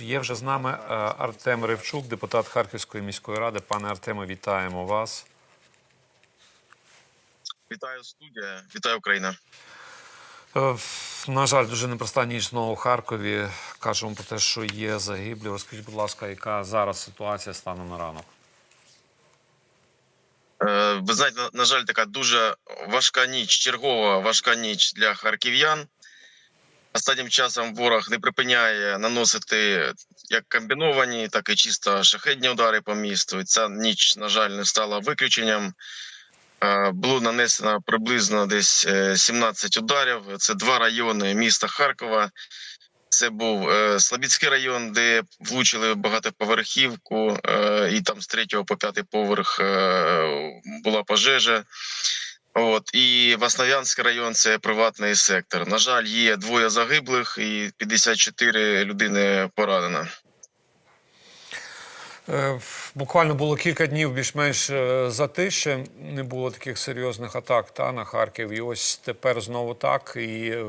Є вже з нами е, Артем Ревчук, депутат Харківської міської ради. Пане Артеме, вітаємо вас. Вітаю студія, вітаю Україна. Е, На жаль, дуже непроста ніч знову у Харкові. Кажемо про те, що є загиблі. Розкажіть, будь ласка, яка зараз ситуація станом на ранок? Е, Ви знаєте, на- на жаль, така дуже важка ніч, чергова важка ніч для харків'ян. Останнім часом ворог не припиняє наносити як комбіновані, так і чисто шахедні удари по місту. І ця ніч, на жаль, не стала виключенням. Е, Було нанесено приблизно десь е, 17 ударів. Це два райони міста Харкова. Це був е, Слобідський район, де влучили багатоповерхівку, е, і там з третього по п'ятий поверх е, була пожежа. От і Васнов'янський район це приватний сектор. На жаль, є двоє загиблих і 54 людини поранено. Е, Буквально було кілька днів більш-менш е, затиші, не було таких серйозних атак та, на Харків. І ось тепер знову так. І е,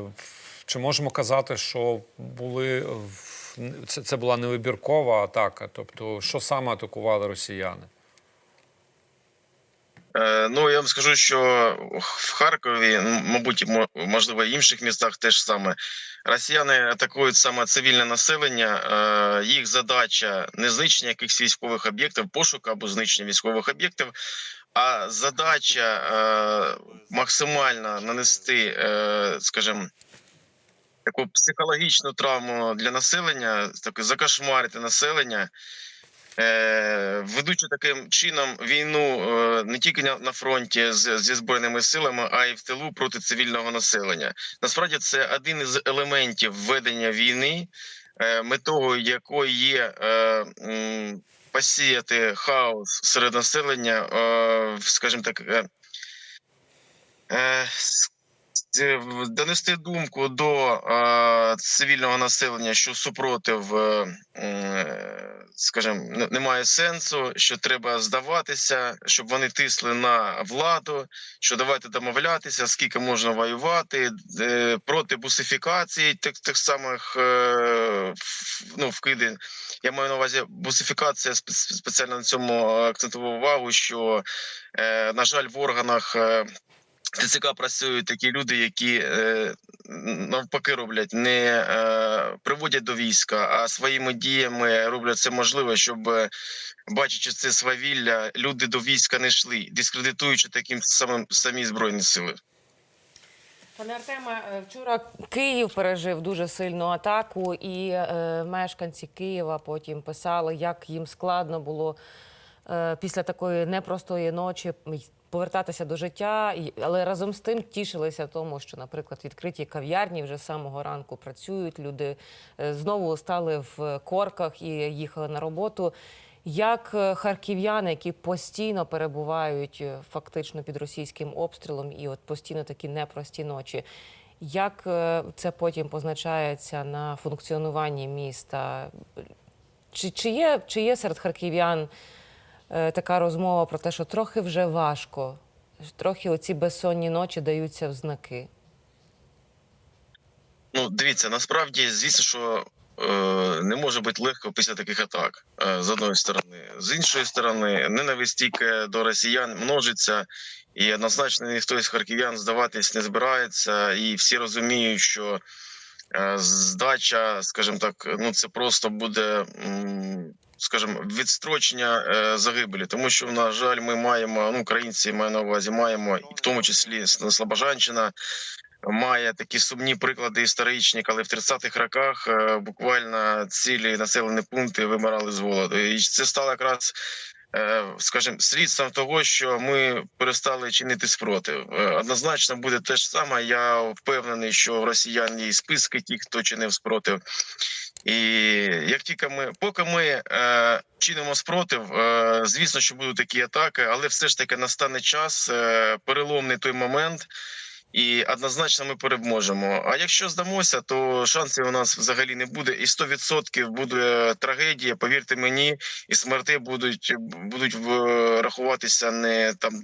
чи можемо казати, що були це, це була невибіркова атака? Тобто, що саме атакували росіяни? Е, Ну я вам скажу, що в Харкові, мабуть, можливо, і інших містах теж саме росіяни атакують саме цивільне населення. Е, Їх задача не знищення якихось військових об'єктів, пошук або знищення військових об'єктів. А задача е, максимально нанести, скажімо, таку психологічну травму для населення, таке закошмарити населення. Е, ведучи таким чином війну е, не тільки на, фронті зі збройними силами, а й в тилу проти цивільного населення. Насправді це один із елементів ведення війни, е, метою якої є посіяти хаос серед населення, скажімо так. Донести думку до е, цивільного населення, що супротив, е, скажімо, немає сенсу, що треба здаватися, щоб вони тисли на владу, що давайте домовлятися, скільки можна воювати е, проти бусифікації тих, тих самих е, ну, вкиди. Я маю на увазі бусифікація спе- спеціально на цьому акцентував увагу, що, е, на жаль, в органах. ТЦК працюють такі люди, які е, навпаки роблять, не е, приводять до війська, а своїми діями роблять все можливе, щоб, е, бачачи це свавілля, люди до війська не йшли, дискредитуючи таким самим самі збройні сили. Пане Артеме, е, вчора Київ пережив дуже сильну атаку, і е, мешканці Києва потім писали, як їм складно було е, після такої непростої ночі повертатися до життя, але разом з тим тішилися тому, що, наприклад, відкриті кав'ярні вже з самого ранку працюють. Люди е, знову стали в корках і їхали на роботу. Як е, харків'яни, які постійно перебувають е, фактично під російським обстрілом, і от постійно такі непрості ночі, як це потім позначається на функціонуванні міста? Чи, чи, є, чи є серед харків'ян така розмова про те, що трохи вже важко, трохи оці безсонні ночі даються в знаки? Ну, дивіться, насправді, звісно, що е, не може бути легко після таких атак е, з одної сторони. З іншої сторони, ненависть тільки до росіян множиться, і однозначно ніхто із харків'ян здаватись не збирається, і всі розуміють, що е, здача, скажімо так, ну це просто буде. м, Скажімо, відстрочення е, загибелі, тому що на жаль, ми маємо ну українці маю на увазі, маємо і в тому числі Слобожанщина, має такі сумні приклади історичні, коли в 30-х роках е, буквально цілі населені пункти вимирали з голоду. І це стало якраз. е, Скажімо, слідством того, що ми перестали чинити спротив. Однозначно буде те ж саме. Я впевнений, що росіян є списки ті, хто чинив спротив. І як тільки ми, поки ми е, чинимо спротив, е, звісно, що будуть такі атаки, але все ж таки настане час, е, переломний той момент, і однозначно ми переможемо. А якщо здамося, то шансів у нас взагалі не буде. І 100% буде трагедія. Повірте мені, і смерти будуть будуть рахуватися не там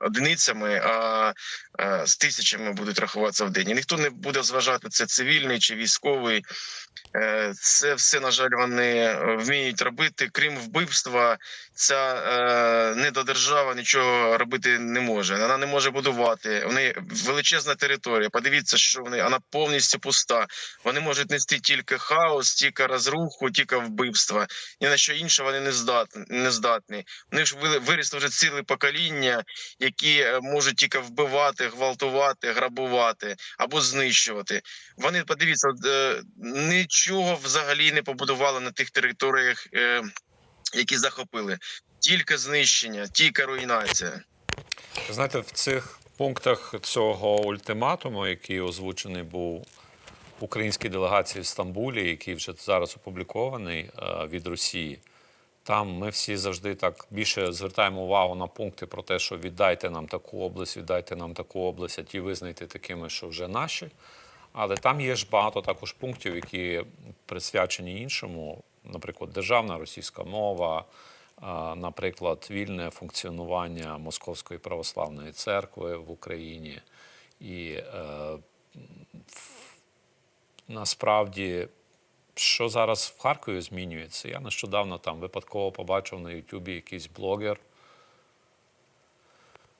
одиницями, а е, з тисячами будуть рахуватися в день. І ніхто не буде зважати це цивільний чи військовий. Е, Це все, на жаль, вони е, вміють робити. Крім вбивства, ця недодержава нічого робити не може. Вона не може будувати. Вони величезна територія. Подивіться, що вони вона повністю пуста. Вони можуть нести тільки хаос, тільки розруху, тільки вбивства. Ні на що інше вони не здатні. Не здатні. Вони ж вили- вирісли вже ціле покоління, які е, можуть тільки вбивати, гвалтувати, грабувати або знищувати. Вони подивіться, е, нічого взагалі не побудували на тих територіях, е, які захопили. Тільки знищення, тільки руйнація. Знаєте, в цих пунктах цього ультиматуму, який озвучений був українській делегації в Стамбулі, який вже зараз опублікований від Росії, там ми всі завжди так більше звертаємо увагу на пункти про те, що віддайте нам таку область, віддайте нам таку область, а ті визнайте такими, що вже наші. Але там є ж багато також пунктів, які присвячені іншому, наприклад, державна російська мова, наприклад, вільне функціонування Московської православної церкви в Україні. І е, насправді, що зараз в Харкові змінюється? Я нещодавно там випадково побачив на Ютубі якийсь блогер,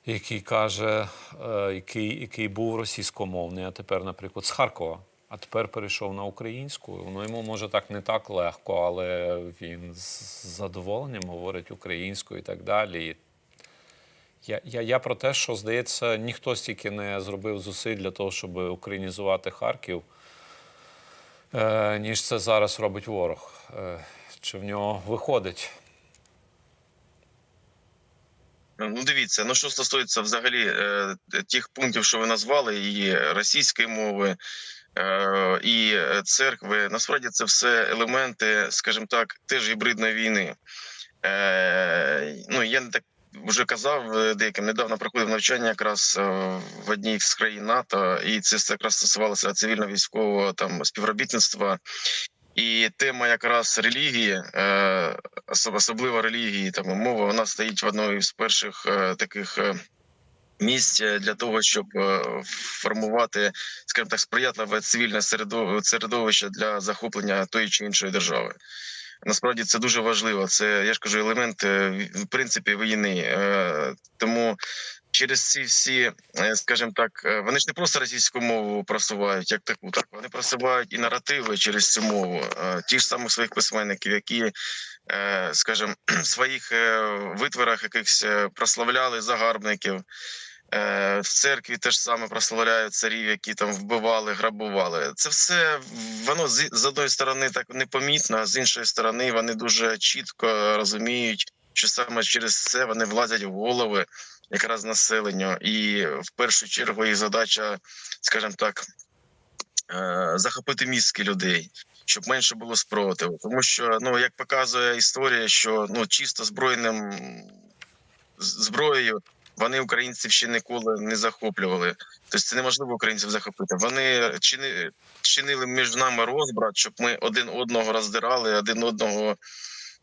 який каже, е, який, який був російськомовний, а тепер, наприклад, з Харкова, а тепер перейшов на українську. Ну, йому може так не так легко, але він з задоволенням говорить українською і так далі. Я, я, я про те, що здається, ніхто стільки не зробив зусиль для того, щоб українізувати Харків, ніж це зараз робить ворог. Е, чи в нього виходить? Ну, дивіться, ну що стосується взагалі е, тих пунктів, що ви назвали, і російської мови, е, і е, церкви, насправді це все елементи, скажімо так, теж гібридної війни. Е, ну, я не так вже казав е, деяким, недавно проходив навчання якраз е, в одній з країн НАТО, і це якраз стосувалося цивільно-військового там співробітництва. І тема якраз релігії, е, особливо релігії, там мова, вона стоїть в одному із перших таких місць для того, щоб формувати, скажімо так, сприятливе цивільне середо- середовище для захоплення тої чи іншої держави. Насправді це дуже важливо. Це я ж кажу, елемент е, в- принципі війни. Е, Тому через ці всі, е, скажімо так, вони ж не просто російську мову просувають, як таку, так вони просувають і наративи через цю мову. Ті ж самих своїх письменників, які, скажімо, в своїх витворах якихось прославляли загарбників. Е, В церкві теж саме прославляють царів, які там вбивали, грабували. Це все воно з, з одної сторони так непомітно, а з іншої сторони вони дуже чітко розуміють, що саме через це вони влазять в голови якраз населенню, і в першу чергу їх задача, скажімо так, е, захопити мізки людей. Щоб менше було спротиву, тому що ну як показує історія, що ну чисто збройним зброєю вони українців ще ніколи не захоплювали. Тобто це неможливо українців захопити. Вони чини, чинили між нами розбрат, щоб ми один одного роздирали, один одного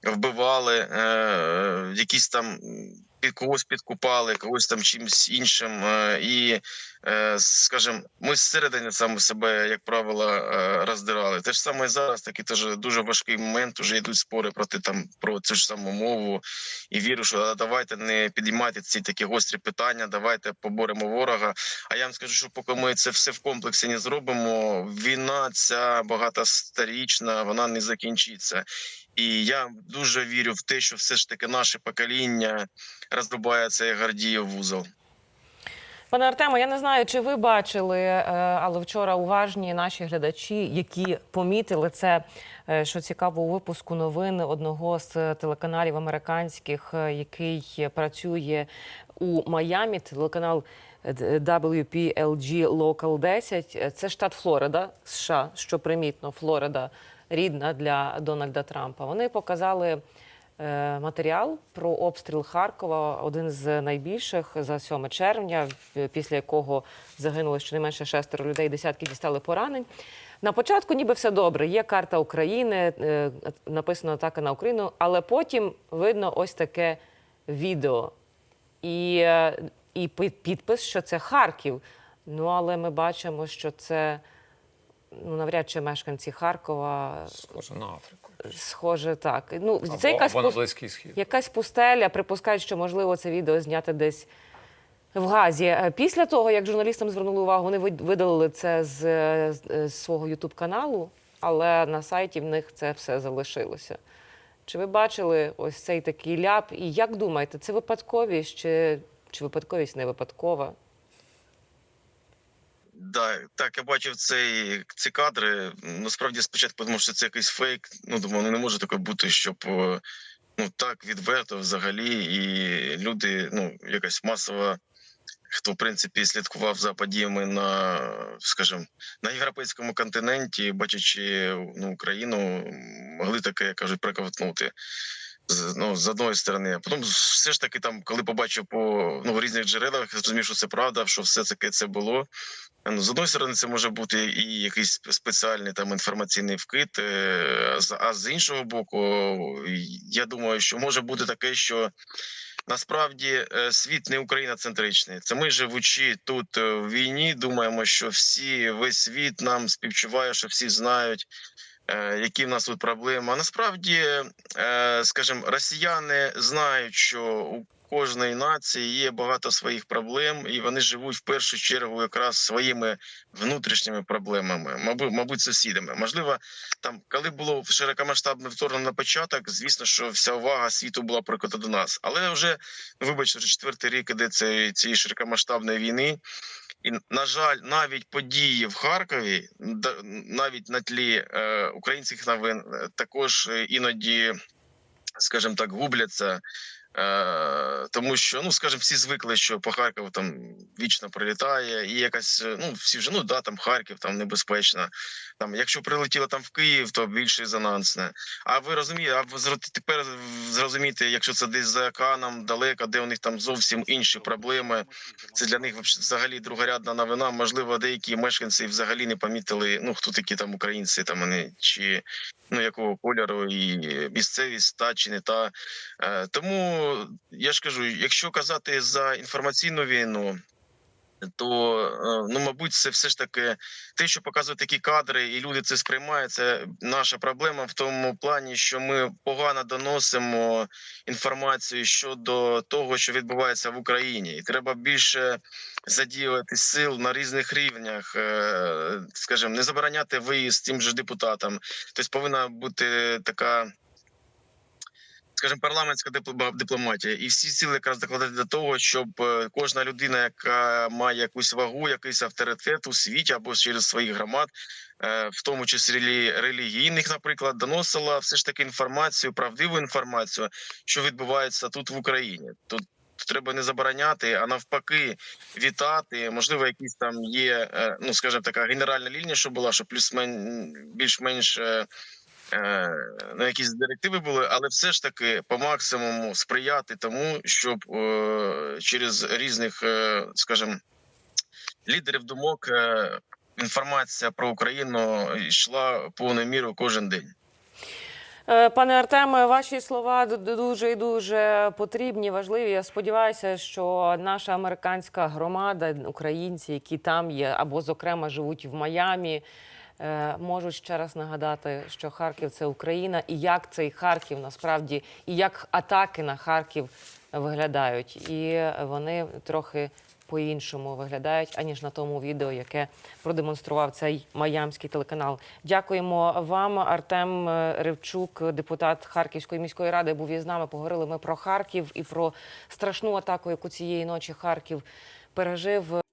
вбивали, е, якісь там когось підкупали, когось там чимось іншим. Е, і, е, скажімо, ми зсередини саме себе, як правило, е, роздирали. Те ж саме зараз, такий теж дуже важкий момент. Уже йдуть спори проти там про цю ж саму мову. І вірю, що «А давайте не підіймайте ці такі гострі питання, давайте поборемо ворога. А я вам скажу, що поки ми це все в комплексі не зробимо, війна ця багатосторічна, вона не закінчиться. І я дуже вірю в те, що все ж таки наше покоління розрубає цей Гордіїв вузол. Пане Артемо, я не знаю, чи ви бачили, е, але вчора уважні наші глядачі, які помітили це, е, що цікаво у випуску новин одного з телеканалів американських, е, який працює у Майамі, телеканал WPLG Local 10. Е, Це штат Флорида, США, що примітно, Флорида рідна для Дональда Трампа. Вони показали е, матеріал про обстріл Харкова, один з найбільших за 7 червня, після якого загинуло щонайменше шестеро людей, десятки дістали поранень. На початку ніби все добре. Є карта України, е, написано атака на Україну, але потім видно ось таке відео. І е, і підпис, що це Харків. Ну але ми бачимо, що це ну навряд чи мешканці Харкова Схоже на Африку. схоже так. Ну Або, це якась або на Близький Схід. Якась пустеля, припускають, що можливо це відео зняти десь в Газі. Е, Після того, як журналістам звернули увагу, вони видалили це з, з- з свого Ютуб каналу, але на сайті в них це все залишилося. Чи ви бачили ось цей такий ляп? І як думаєте, це випадковість чи, чи випадковість не випадкова? Да, так, я бачив цей, ці кадри. Насправді спочатку подумав, що це якийсь фейк. Ну, думаю, ну не може таке бути, щоб е, ну так відверто взагалі, і люди, ну, якась масова, хто в принципі слідкував за подіями на, скажімо, на європейському континенті, бачачи ну, Україну, могли таке, кажуть, приковтнути. Ну, з одної сторони, а потім все ж таки, там, коли побачив по ну, в різних джерелах, зрозумів, що це правда, що все таки це було. Ну, з одної сторони, це може бути і якийсь спеціальний там інформаційний вкид, е, а з іншого боку, я думаю, що може бути таке, що насправді е, світ не Україна-центричний. Це ми, живучи тут е, в війні, думаємо, що всі весь світ нам співчуває, що всі знають. Е, Які в нас тут проблеми? Насправді, е, скажімо, росіяни знають, що у кожної нації є багато своїх проблем, і вони живуть в першу чергу якраз своїми внутрішніми проблемами, мабуть, мабуть, сусідами. Можливо, там, коли було широкомасштабне вторгнення на початок, звісно, що вся увага світу була прикута до нас. Але вже, вибачте, четвертий рік іде цієї широкомасштабної війни. І на жаль, навіть події в Харкові, навіть на тлі е, українських новин, е, також е, іноді, скажімо так, губляться. Е, тому що, ну скажімо, всі звикли, що по Харкову там вічно прилітає, і якась е, ну всі вже ну да, там Харків там небезпечно. Там, якщо прилетіло там в Київ, то більш резонансне. А ви розумієте, а ви тепер зрозумієте, якщо це десь за океаном далеко, де у них там зовсім інші проблеми. Це для них взагалі другорядна новина. Можливо, деякі мешканці взагалі не помітили, ну хто такі там українці, там вони чи ну якого кольору і місцевість та чи не та. Е, тому я ж кажу, якщо казати за інформаційну війну. То е, ну, мабуть, це все ж таки те, що показують такі кадри, і люди це сприймають. Це наша проблема в тому плані, що ми погано доносимо інформацію щодо того, що відбувається в Україні, і треба більше задіювати сил на різних рівнях, е, скажімо, не забороняти виїзд тим же депутатам. Тобто повинна бути така. Скажімо, парламентська дипло- дипломатія, і всі сили якраз докладати до того, щоб е, кожна людина, яка має якусь вагу, якийсь авторитет у світі або через своїх громад, е, в тому числі релігійних, наприклад, доносила все ж таки інформацію, правдиву інформацію, що відбувається тут в Україні. Тут треба не забороняти, а навпаки, вітати. Можливо, якісь там є, е, ну скажімо, така генеральна лінія, що була, що плюс-мен більш-менш. Е, Ну, якісь директиви були, але все ж таки по максимуму сприяти тому, щоб е, через різних, е, скажімо, лідерів думок інформація про Україну йшла повною мірою кожен день. Пане Артеме, ваші слова дуже і дуже потрібні, важливі. Я сподіваюся, що наша американська громада, українці, які там є, або зокрема живуть в Майамі, е, можуть ще раз нагадати, що Харків це Україна, і як цей Харків насправді, і як атаки на Харків виглядають. І вони трохи по-іншому виглядають, аніж на тому відео, яке продемонстрував цей майамський телеканал. Дякуємо вам, Артем е, Ревчук, депутат Харківської міської ради, був із нами. Поговорили ми про Харків і про страшну атаку, яку цієї ночі Харків пережив.